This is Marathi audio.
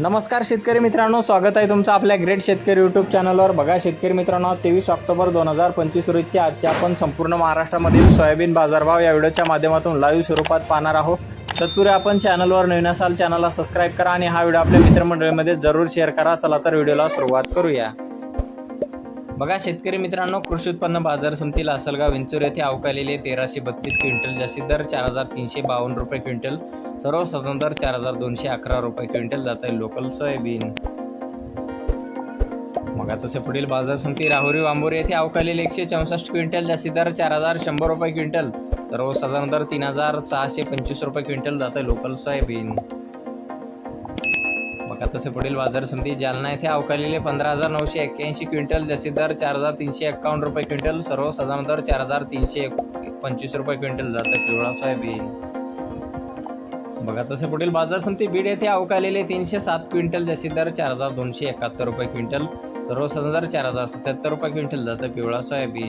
नमस्कार शेतकरी मित्रांनो स्वागत आहे तुमचं आपल्या ग्रेट शेतकरी यूट्यूब चॅनलवर बघा शेतकरी मित्रांनो तेवीस ऑक्टोबर दोन हजार पंचवीस रोजची आजच्या आपण संपूर्ण महाराष्ट्रामधील सोयाबीन बाजारभाव या व्हिडिओच्या माध्यमातून लाईव्ह स्वरूपात पाहणार आहोत. तत्पूर्वी आपण चॅनलवर नवीन असाल चॅनलला सबस्क्राईब करा आणि हा व्हिडिओ आपल्या मित्रमंडळीमध्ये जरूर शेअर करा. चला तर व्हिडिओला सुरुवात करूया. बघा शेतकरी मित्रांनो कृषी उत्पन्न बाजार समिती असलगाव विंचूर येथे अवकालेले तेराशे बत्तीस क्विंटल जास्तीत दर चार हजार तीनशे बावन्न रुपये क्विंटल सर्वसाधारण दर चार हजार दोनशे अकरा रुपये क्विंटल जात आहे लोकल सोयाबीन. मग तसे पुढील बाजार समिती राहुरी वांबोरी येथे अवकालेले एकशे चौसष्ट क्विंटल जास्तीत दर चार हजार शंभर रुपये क्विंटल सर्वसाधारण दर तीन हजार सहाशे पंचवीस रुपये क्विंटल जात आहे लोकल सोयाबीन. तसे पुढील बाजार समिती जालना येथे अवकालेले पंधरा हजार नऊशे एक्क्याऐंशी क्विंटल जसे दर चार हजार तीनशे एक्कावन्न रुपये क्विंटल सर्वसाधारण दर चार हजार तीनशे पंचवीस रुपये क्विंटल जातं. पिवळा सोयाबीन. बघा तसे पुढील बाजार समिती बीड येथे अवकालेले तीनशे सात क्विंटल जसे दर चार हजार दोनशे एकाहत्तर रुपये क्विंटल सर्वसाधारण दर चार हजार सत्याहत्तर रुपये क्विंटल जातं. पिवळा सोयाबीन.